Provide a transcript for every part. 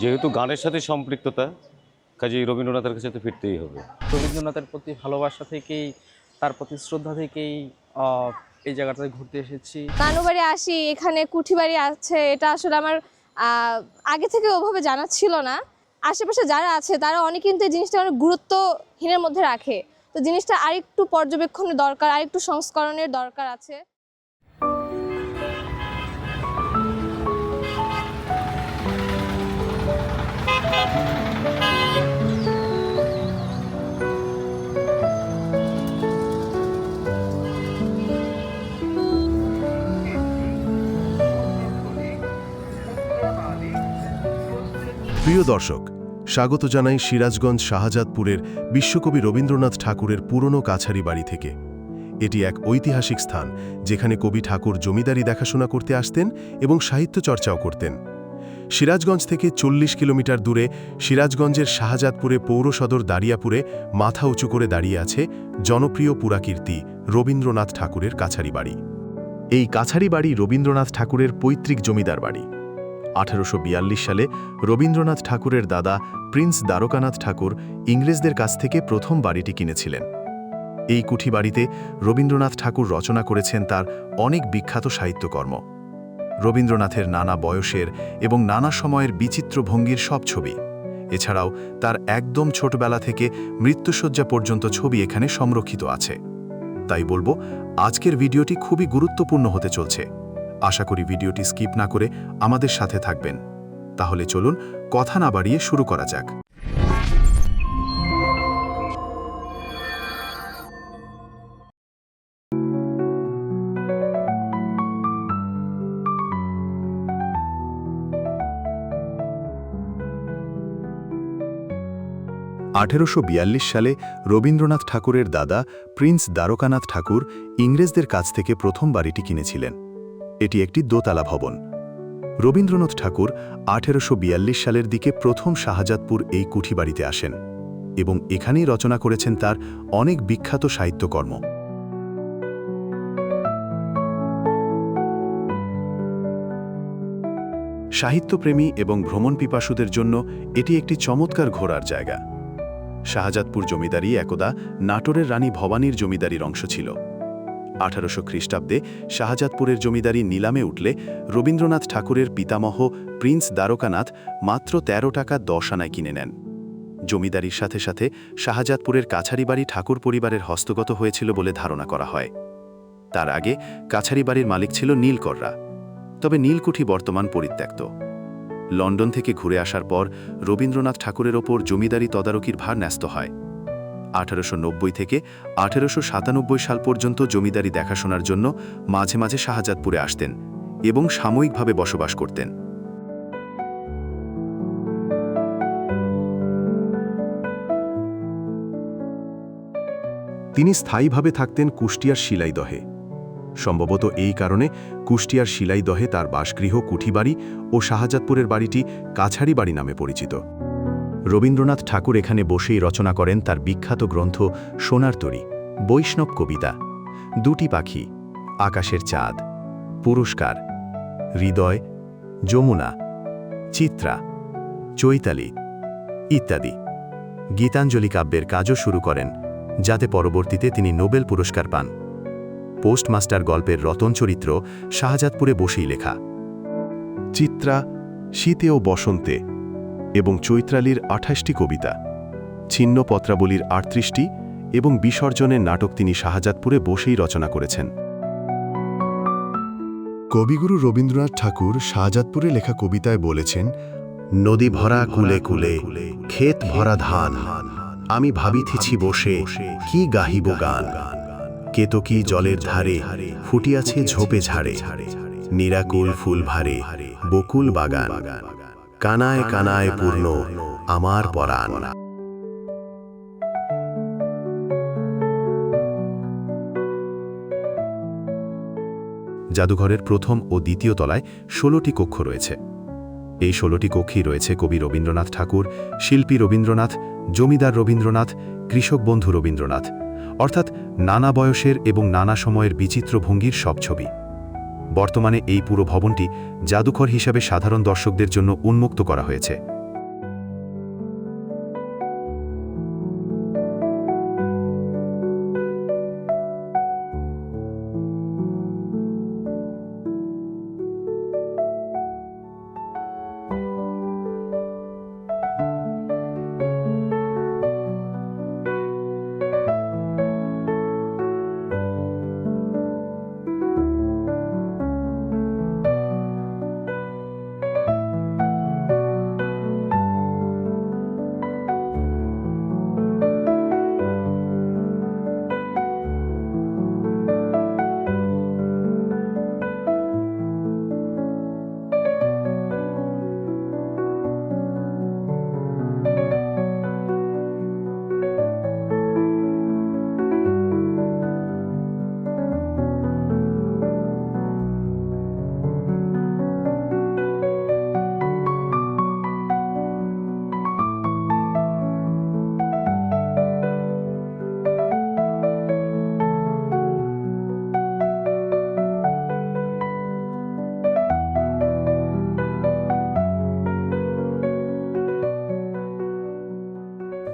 যেহেতু গানের সাথে সম্পৃক্ততা কাজেই রবীন্দ্রনাথের কাছে তো ফিরতেই হবে। রবীন্দ্রনাথের প্রতি ভালোবাসা থেকেই তার প্রতি শ্রদ্ধা থেকেই এই জায়গাটাতে ঘুরতে এসেছি। কানুবাড়ি আসি এখানে কুঠিবাড়ি আছে এটা আসলে আমার আগে থেকে ওভাবে জানা ছিল না। আশেপাশে যারা আছে তারা অনেক কিন্তু এই জিনিসটা অনেক গুরুত্বহীনের মধ্যে রাখে। তো জিনিসটা আরেকটু পর্যবেক্ষণের দরকার আরেকটু সংস্করণের দরকার আছে। প্রিয় দর্শক, স্বাগত জানাই সিরাজগঞ্জ শাহজাদপুরের বিশ্বকবি রবীন্দ্রনাথ ঠাকুরের পুরনো কাছারি বাড়ি থেকে। এটি এক ঐতিহাসিক স্থান, যেখানে কবি ঠাকুর জমিদারি দেখাশোনা করতে আসতেন এবং সাহিত্য চর্চাও করতেন। সিরাজগঞ্জ থেকে চল্লিশ কিলোমিটার দূরে সিরাজগঞ্জের শাহজাদপুরে পৌর সদর দাঁড়িয়াপুরে মাথা উঁচু করে দাঁড়িয়ে আছে জনপ্রিয় পুরাকীর্তি রবীন্দ্রনাথ ঠাকুরের কাছারি বাড়ি। এই কাছারি বাড়ি রবীন্দ্রনাথ ঠাকুরের পৈতৃক জমিদার বাড়ি। আঠারোশো বিয়াল্লিশ সালে রবীন্দ্রনাথ ঠাকুরের দাদা প্রিন্স দ্বারকানাথ ঠাকুর ইংরেজদের কাছ থেকে প্রথম বাড়িটি কিনেছিলেন। এই কুঠি বাড়িতে রবীন্দ্রনাথ ঠাকুর রচনা করেছেন তার অনেক বিখ্যাত সাহিত্যকর্ম। রবীন্দ্রনাথের নানা বয়সের এবং নানা সময়ের বিচিত্র ভঙ্গির সব ছবি। এছাড়াও তার একদম ছোটবেলা থেকে মৃত্যুসজ্জা পর্যন্ত ছবি এখানে সংরক্ষিত আছে। তাই বলব, আজকের ভিডিওটি খুবই গুরুত্বপূর্ণ হতে চলছে। আশা করি ভিডিওটি স্কিপ না করে আমাদের সাথে থাকবেন। তাহলে চলুন কথা না বাড়িয়ে শুরু করা যাক। আঠেরোশো বিয়াল্লিশ সালে রবীন্দ্রনাথ ঠাকুরের দাদা প্রিন্স দ্বারকানাথ ঠাকুর ইংরেজদের কাছ থেকে প্রথম বাড়িটি কিনেছিলেন। এটি একটি দোতলা ভবন। রবীন্দ্রনাথ ঠাকুর আঠেরোশো বিয়াল্লিশ সালের দিকে প্রথম শাহজাদপুর এই কুঠিবাড়িতে আসেন এবং এখানেই রচনা করেছেন তার অনেক বিখ্যাত সাহিত্যকর্ম। সাহিত্যপ্রেমী এবং ভ্রমণ পিপাসুদের জন্য এটি একটি চমৎকার ঘোরার জায়গা। শাহজাদপুর জমিদারি একদা নাটোরের রানী ভবানীর জমিদারির অংশ ছিল। আঠারোশো খ্রিস্টাব্দে শাহজাদপুরের জমিদারি নিলামে উঠলে রবীন্দ্রনাথ ঠাকুরের পিতামহ প্রিন্স দ্বারকানাথ মাত্র ১৩ টাকা দশ আনায় কিনে নেন। জমিদারির সাথে সাথে শাহজাদপুরের কাছারি বাড়ি ঠাকুর পরিবারের হস্তগত হয়েছিল বলে ধারণা করা হয়। তার আগে কাছারি বাড়ির মালিক ছিল নীলকররা। তবে নীলকুঠি বর্তমান পরিত্যক্ত। লন্ডন থেকে ঘুরে আসার পর রবীন্দ্রনাথ ঠাকুরের ওপর জমিদারি তদারকির ভার ন্যস্ত হয়। আঠারোশো নব্বই থেকে আঠেরোশো সাল পর্যন্ত জমিদারি দেখাশোনার জন্য মাঝে মাঝে শাহজাদপুরে আসতেন এবং সাময়িকভাবে বসবাস করতেন। তিনি স্থায়ীভাবে থাকতেন কুষ্টিয়ার শিলাইদহে। সম্ভবত এই কারণে কুষ্টিয়ার শিলাইদহে তার বাসগৃহ কুঠিবাড়ি ও শাহজাদপুরের বাড়িটি কাছারি বাড়ি নামে পরিচিত। রবীন্দ্রনাথ ঠাকুর এখানে বসেই রচনা করেন তার বিখ্যাত গ্রন্থ সোনার তরী, বৈষ্ণব কবিতা, দুটি পাখি, আকাশের চাঁদ, পুরস্কার, হৃদয়, যমুনা, চিত্রা, চৈতালি ইত্যাদি। গীতাঞ্জলি কাব্যের কাজও শুরু করেন, যাতে পরবর্তীতে তিনি নোবেল পুরস্কার পান। পোস্টমাস্টার গল্পের রতন চরিত্র শাহজাদপুরে বসেই লেখা। চিত্রা, শীতে ও বসন্তে এবং চৈত্রালীর আঠাশটি কবিতা, ছিন্ন পত্রাবলীর আটত্রিশটি এবং বিসর্জনের নাটক তিনি শাহজাদপুরে বসেই রচনা করেছেন। কবিগুরু রবীন্দ্রনাথ ঠাকুর শাহজাদপুরে লেখা কবিতায় বলেছেন, নদী ভরা কুলে কুলে, ক্ষেত ভরা ধান, আমি ভাবিতেছি বসে কি গাহিব গান। কেতকী জলের ধারে ফুটিয়াছে ঝোপে ঝাড়ে, নিরাকুল ফুল ভারে, বকুল বাগান। কানায় কানায় পূর্ণ আমার পরাণ। জাদুঘরের প্রথম ও দ্বিতীয় তলায় ষোলোটি কক্ষ রয়েছে। এই ষোলোটি কক্ষেই রয়েছে কবি রবীন্দ্রনাথ ঠাকুর, শিল্পী রবীন্দ্রনাথ, জমিদার রবীন্দ্রনাথ, কৃষক বন্ধু রবীন্দ্রনাথ। অর্থাৎ নানা বয়সের এবং নানা সময়ের বিচিত্র ভঙ্গির সব ছবি। বর্তমানে এই পুরো ভবনটি জাদুঘর হিসাবে সাধারণ দর্শকদের জন্য উন্মুক্ত করা হয়েছে।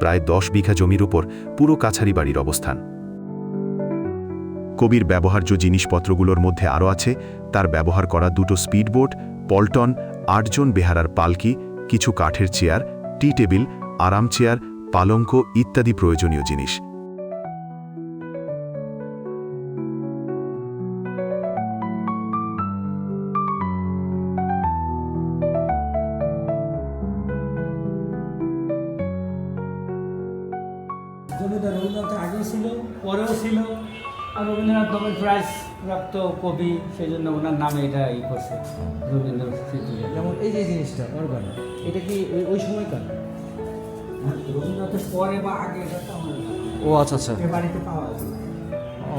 প্রায় দশ বিঘা জমির উপর পুরো কাছারি বাড়ির অবস্থান। কবির ব্যবহার্য জিনিসপত্রগুলোর মধ্যে আরও আছে তার ব্যবহার করা দুটো স্পিডবোট, পল্টন, আটজন বেহারার পালকি, কিছু কাঠের চেয়ার, টি টেবিল, আরাম চেয়ার, পালঙ্ক ইত্যাদি প্রয়োজনীয় জিনিস। নোবেল প্রাইজ প্রাপ্ত কবি সেই জন্য ওনার নামে এটা ই করছে রবীন্দ্র স্মৃতি যেমন এই যে জিনিসটা অর্গান এটা কি ওই- ওই সময়কার? রবীন্দ্রনাথের পরে বা আগে। ও আচ্ছা আচ্ছা। এ বাড়িতে পাওয়া যায়। ও।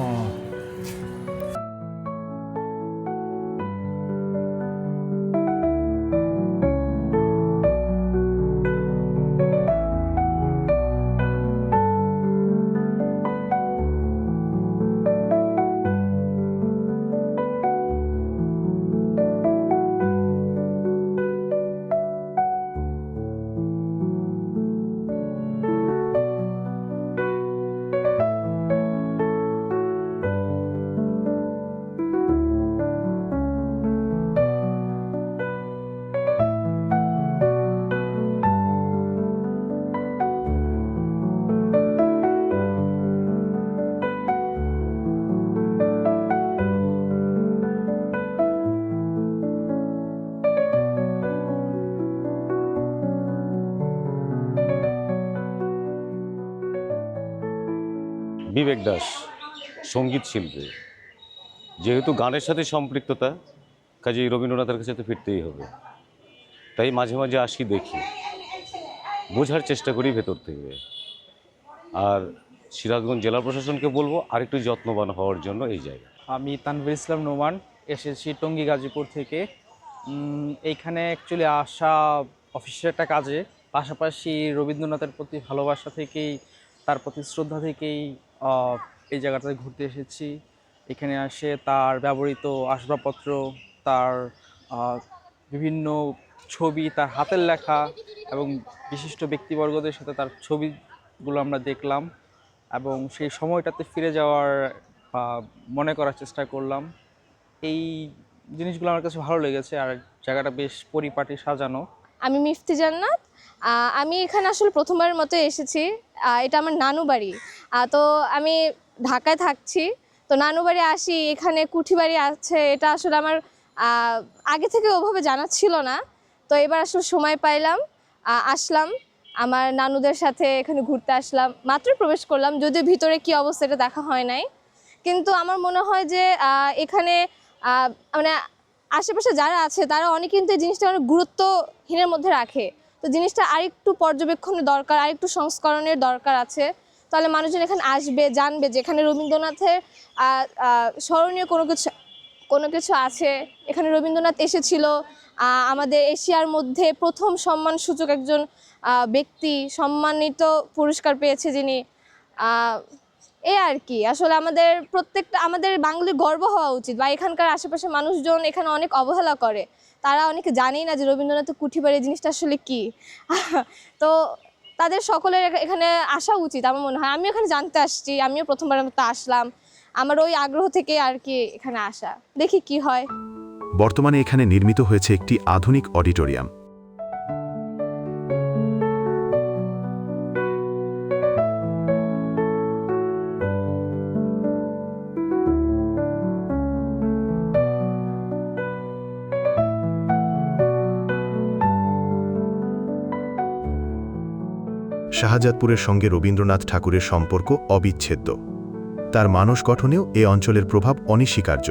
বিবেক দাস, সংগীত শিল্পী। যেহেতু গানের সাথে সম্পৃক্ততা, কাজেই রবীন্দ্রনাথের কাছে তো ফিরতেই হবে। তাই মাঝে মাঝে আসি দেখি। বোঝার চেষ্টা করি ভেতর থেকে। আর সিরাজগঞ্জ জেলা প্রশাসনকে বলব, আরেকটু যত্নবান হওয়ার জন্য এই জায়গা। আমি তানভীর ইসলাম নোমান এসেছি টঙ্গী গাজীপুর থেকে। এইখানে অ্যাকচুয়ালি আসা অফিসের একটা কাজে। পাশাপাশি রবীন্দ্রনাথের প্রতি ভালোবাসা থেকেই, তার প্রতি শ্রদ্ধা থেকেই এই জায়গাটাতে ঘুরতে এসেছি। এখানে আসে তার ব্যবহৃত আসবাবপত্র, তার বিভিন্ন ছবি তার হাতের লেখা এবং বিশিষ্ট ব্যক্তিবর্গদের সাথে তার ছবিগুলো আমরা দেখলাম এবং সেই সময়টাতে ফিরে যাওয়ার মনে করার চেষ্টা করলাম। এই জিনিসগুলো আমার কাছে ভালো লেগেছে আর জায়গাটা বেশ পরিপাটি, সাজানো। আমি মিফতি জান্নাত আমি এখানে আসলে প্রথমবারের মতো এসেছি। এটা আমার নানু বাড়ি। তো আমি ঢাকায় থাকছি। তো নানু বাড়ি আসি, এখানে কুঠি বাড়ি আছে। এটা আসলে আমার আগে থেকে ওভাবে জানা ছিল না। তো এবার আসলে সময় পাইলাম আসলাম। আমার নানুদের সাথে এখানে ঘুরতে আসলাম। মাত্র প্রবেশ করলাম, যদিও ভিতরে কি অবস্থা এটা দেখা হয় নাই। কিন্তু আমার মনে হয় যে এখানে মানে আশেপাশে যারা আছে, তারা অনেক কিন্তু এই জিনিসটা অনেক গুরুত্বহীনের মধ্যে রাখে। তো জিনিসটা আরেকটু পর্যবেক্ষণের দরকার, আরেকটু সংস্করণের দরকার আছে। তাহলে মানুষজন এখানে আসবে, জানবে যে এখানে রবীন্দ্রনাথের স্মরণীয় কোনো কিছু কোনো কিছু আছে? এখানে রবীন্দ্রনাথ এসেছিল আমাদের এশিয়ার মধ্যে প্রথম সম্মানসূচক একজন ব্যক্তি, সম্মানিত পুরস্কার পেয়েছে যিনি। এই আর কি, আসলে আমাদের প্রত্যেকটা, আমাদের বাঙালির গর্ব হওয়া উচিত। বা এখানকার আশেপাশে মানুষজন এখানে অনেক অবহেলা করে। তারা অনেকে জানেই না যে রবীন্দ্রনাথের কুঠিবাড়ি জিনিসটা আসলে কি। তো তাদের সকলের এখানে আসা উচিত আমার মনে হয়। আমিও এখানে জানতে আসছি, আমিও প্রথমবারের মতো আসলাম। আমার ওই আগ্রহ থেকে আর কি এখানে আসা। দেখি কি হয়। বর্তমানে এখানে নির্মিত হয়েছে একটি আধুনিক অডিটোরিয়াম। শাহজাদপুরের সঙ্গে রবীন্দ্রনাথ ঠাকুরের সম্পর্ক অবিচ্ছেদ্য। তার মানস গঠনেও এ অঞ্চলের প্রভাব অনস্বীকার্য।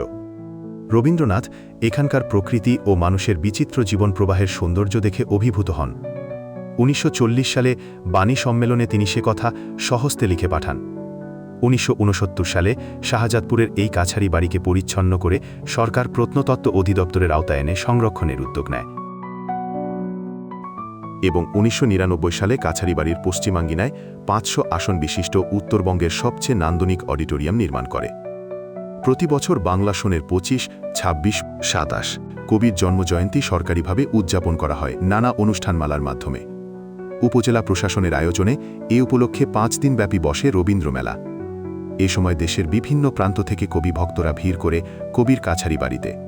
রবীন্দ্রনাথ এখানকার প্রকৃতি ও মানুষের বিচিত্র জীবন প্রবাহের সৌন্দর্য দেখে অভিভূত হন। উনিশশো চল্লিশ সালে বাণী সম্মেলনে তিনি সে কথা সহস্তে লিখে পাঠান। উনিশশো উনসত্তর সালে শাহজাদপুরের এই কাছারি বাড়িকে পরিচ্ছন্ন করে সরকার প্রত্নতত্ত্ব অধিদপ্তরের আওতায় এনে সংরক্ষণের উদ্যোগ নেয়। এবং উনিশশো নিরানব্বই সালে কাছারি বাড়ির পশ্চিমাঙ্গিনায় পাঁচশো আসন বিশিষ্ট উত্তরবঙ্গের সবচেয়ে নান্দনিক অডিটোরিয়াম নির্মাণ করে। প্রতি বছর বাংলা সনের পঁচিশ, ছাব্বিশ, সাতাশ কবির জন্মজয়ন্তী সরকারিভাবে উদযাপন করা হয় নানা অনুষ্ঠানমালার মাধ্যমে। উপজেলা প্রশাসনের আয়োজনে এ উপলক্ষে পাঁচ দিনব্যাপী বসে রবীন্দ্রমেলা। এ সময় দেশের বিভিন্ন প্রান্ত থেকে কবি ভক্তরা ভিড় করে কবির কাছারি বাড়িতে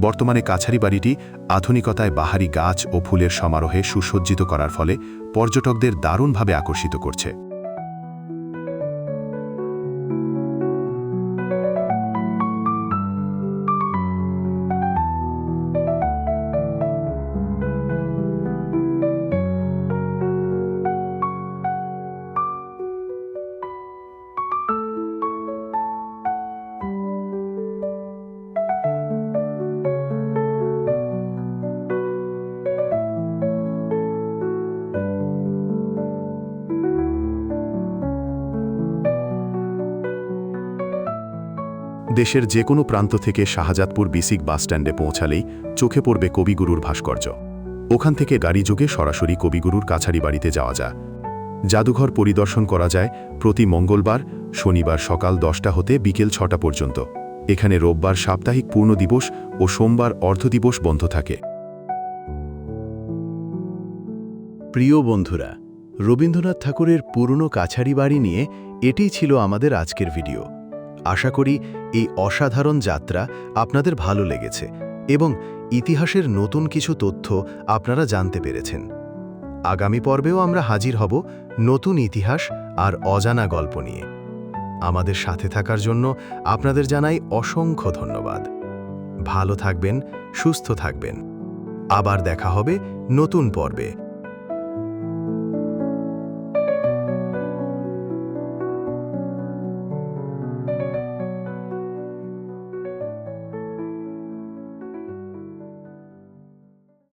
বর্তমানে কাছারি বাড়িটি আধুনিকতায় বাহারি গাছ ও ফুলের সমারোহে সুসজ্জিত করার ফলে পর্যটকদের দারুণভাবে আকর্ষিত করছে। দেশের যে কোনো প্রান্ত থেকে শাহজাদপুর বিসিক বাসস্ট্যান্ডে পৌঁছালেই চোখে পড়বে কবিগুরুর ভাস্কর্য। ওখান থেকে গাড়ি যোগে সরাসরি কবিগুরুর কাছারি বাড়িতে যাওয়া যায়। জাদুঘর পরিদর্শন করা যায় প্রতি মঙ্গলবার, শনিবার সকাল দশটা হতে বিকেল ছটা পর্যন্ত। এখানে রোববার সাপ্তাহিক পূর্ণ দিবস ও সোমবার অর্ধদিবস বন্ধ থাকে। প্রিয় বন্ধুরা, রবীন্দ্রনাথ ঠাকুরের পুরনো কাছারি বাড়ি নিয়ে এটিই ছিল আমাদের আজকের ভিডিও। আশা করি এই অসাধারণ যাত্রা আপনাদের ভালো লেগেছে এবং ইতিহাসের নতুন কিছু তথ্য আপনারা জানতে পেরেছেন। আগামী পর্বেও আমরা হাজির হব নতুন ইতিহাস আর অজানা গল্প নিয়ে। আমাদের সাথে থাকার জন্য আপনাদের জানাই অসংখ্য ধন্যবাদ। ভালো থাকবেন, সুস্থ থাকবেন। আবার দেখা হবে নতুন পর্বে।